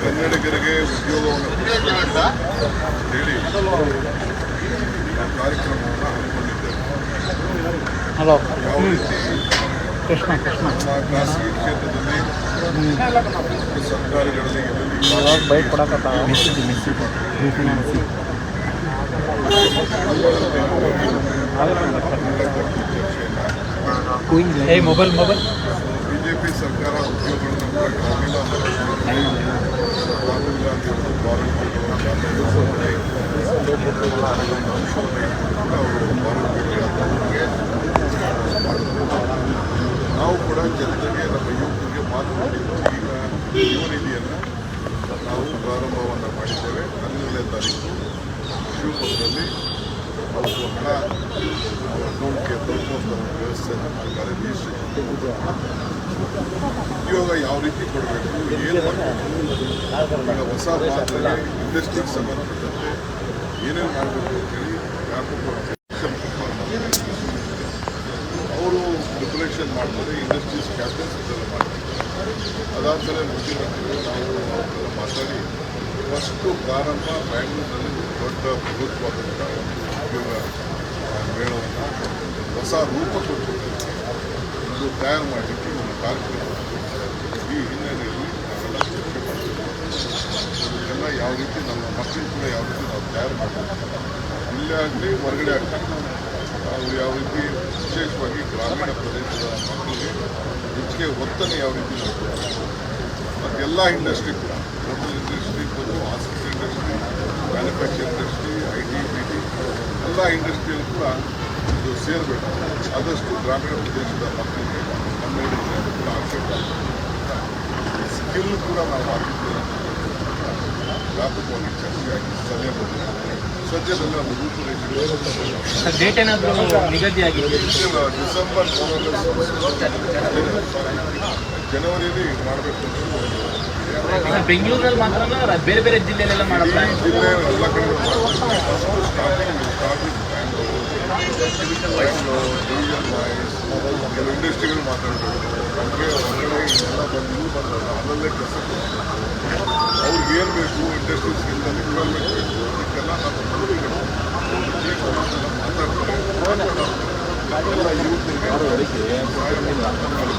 ಕನ್ನಡಿಗರಿಗೆ ಉದ್ಯೋಗವನ್ನು ಕೊಡಿಸಬೇಕು ಹೇಳಿ ಕಾರ್ಯಕ್ರಮವನ್ನು ಹಮ್ಮಿಕೊಂಡಿದ್ದೇವೆ. ಹಲೋ. ಯಾವ ರೀತಿ ಕೃಷ್ಣ ಕೃಷ್ಣ. ನಮ್ಮ ಖಾಸಗಿ ಕ್ಷೇತ್ರದಲ್ಲಿ ಸರ್ಕಾರಗಳಲ್ಲಿ ಬಿಜೆಪಿ ಸರ್ಕಾರ ಉದ್ಯೋಗಗಳನ್ನು ಕೂಡ ಗ್ರಾಮೀಣ ನಾವು ಕೂಡ ಜನತೆಗೆ, ನಮ್ಮ ಯುವಕರಿಗೆ ಮಾತು ಕೊಟ್ಟಿದ್ದು ಈಗ ಯುವ ನಿಧಿಯನ್ನು ನಾವು ಪ್ರಾರಂಭವನ್ನು ಮಾಡಿದ್ದೇವೆ. ಹನ್ನೆರಡನೇ ತಾರೀಕು ಶಿವಮೊಗ್ಗದಲ್ಲಿ ಅವತ್ತು ಹಣ ಅಕೌಂಟ್ಗೆ ತಲುಪುವಂಥ ವ್ಯವಸ್ಥೆಯನ್ನು ಮಾಡಿದ್ದಾರೆ ಉದ್ಯೋಗ ಯಾವ ರೀತಿ ಕೊಡಬೇಕು, ಏನು ಮಾಡಬೇಕು? ಈಗ ಹೊಸ ಮಾದರಿ ಇಂಡಸ್ಟ್ರಿಗೆ ಸಂಬಂಧಪಟ್ಟಂತೆ ಏನೇನು ಮಾಡಬೇಕು ಅಂತೇಳಿ ವ್ಯಾಪಕವಾಗಿ ಅವರು ಪ್ರಿಪರೇಷನ್ ಮಾಡ್ತಾರೆ ಇಂಡಸ್ಟ್ರೀಸ್ ಕ್ಯಾಪ್ಟನ್ಸ್ ಇದೆಲ್ಲ ಮಾಡ್ತಾರೆ. ಅದಾದಮೇಲೆ ಮುಂದಿನ ತಿಂಗಳು ನಾವು ಅವರೆಲ್ಲ ಮಾತಾಡಿ ಫಸ್ಟು ಪ್ರಾರಂಭ ಬ್ಯಾಂಗ್ಳೂರಿನಲ್ಲಿ ದೊಡ್ಡ ಬೃಹತ್ವಾದಂಥ ಒಂದು ಉದ್ಯೋಗ ಮೇಳವನ್ನು ಹೊಸ ರೂಪ ಕೊಟ್ಟು ಇದು ತಯಾರು ಮಾಡಲಿಕ್ಕೆ ಒಂದು ಕಾರ್ಯಕ್ರಮ ಈ ಹಿನ್ನೆಲೆಯಲ್ಲಿ ನಾವೆಲ್ಲ ಚರ್ಚೆ ಮಾಡ್ತೀವಿ. ಇದೆಲ್ಲ ಯಾವ ರೀತಿ ನಮ್ಮ ಮಕ್ಕಳು ತಯಾರು ಮಾಡ್ತಾರೆ? ಇಲ್ಲೇ ಆಗಲಿ ಹೊರಗಡೆ ಆಗಲಿ. ನಾವು ಯಾವ ರೀತಿ ವಿಶೇಷವಾಗಿ ಗ್ರಾಮೀಣ ಪ್ರದೇಶದ ಮಕ್ಕಳಿಗೆ ಹೆಚ್ಚಿಗೆ ಒತ್ತನೆ ಯಾವ ರೀತಿ ಮತ್ತು ಎಲ್ಲ ಇಂಡಸ್ಟ್ರಿ ಕೂಡ ಹೋಟೆಲ್ ಇಂಡಸ್ಟ್ರಿ ಬಂದು hospital industry manufacturing industry I T B T ಎಲ್ಲ ಇಂಡಸ್ಟ್ರಿಯಲ್ಲೂ ಕೂಡ ಇದು ಸೇರಬೇಕು. ಆದಷ್ಟು ಗ್ರಾಮೀಣ ಪ್ರದೇಶದ ಮಕ್ಕಳಿಗೆ ದಿನ ಕೂಡ ಅವಶ್ಯಕ ಸ್ಕಿಲ್ ಕೂಡ ನಾವು ವ್ಯಾಪಕವಾಗಿ ಚರ್ಚೆಯಾಗಿ ಸಲಹೆ ಬಂದಿದೆ ಸದ್ಯದಲ್ಲೇ ಒಂದು ರೂಪುರೇಷೆ ಡೇಟ್ ಏನಾದರೂ ನಿಗದಿ ಆಗಿದೆ ಡಿಸೆಂಬರ್ ಜನವರಿಯಲ್ಲಿ ಮಾಡಬೇಕು ಅಂತ ಒಂದು ಬೆಂಗಳೂರಲ್ಲಿ ಮಾತ್ರ ಬೇರೆ ಬೇರೆ ಜಿಲ್ಲೆಯಲ್ಲೆಲ್ಲ ಮಾಡಲ್ಲ ಈ ಜಿಲ್ಲೆ ಎಲ್ಲ ಕಡೆ ಸ್ಟಾರ್ಟಿಂಗ್ ಸ್ಟಾರ್ಟಿಂಗ್ ಕೆಲವು ಇಂಡಸ್ಟ್ರಿಗಳು ಮಾತಾಡಬೇಕು ನಮಗೆ ಹೊರಗಡೆ ಎಲ್ಲ ಬಂದು ಬಂದಲ್ಲ ಅಲ್ಲಲ್ಲೇ ಕೆಲಸ ಅವ್ರಿಗೆ ಏನು ಬೇಕು ಎಸ್ಸಿಂದ ರಿಕ್ವೈರ್ಮೆಂಟ್ ಬೇಕು ಇದಕ್ಕೆಲ್ಲ ನಮ್ಮ ಪದವಿಗಳು ಜೀವನದೆಲ್ಲ ಮಾತಾಡ್ತಾರೆ ಎಲ್ಲ ಯೂತ್ನಿಗೆ ಸಹಾಯ ಮಾಡಿ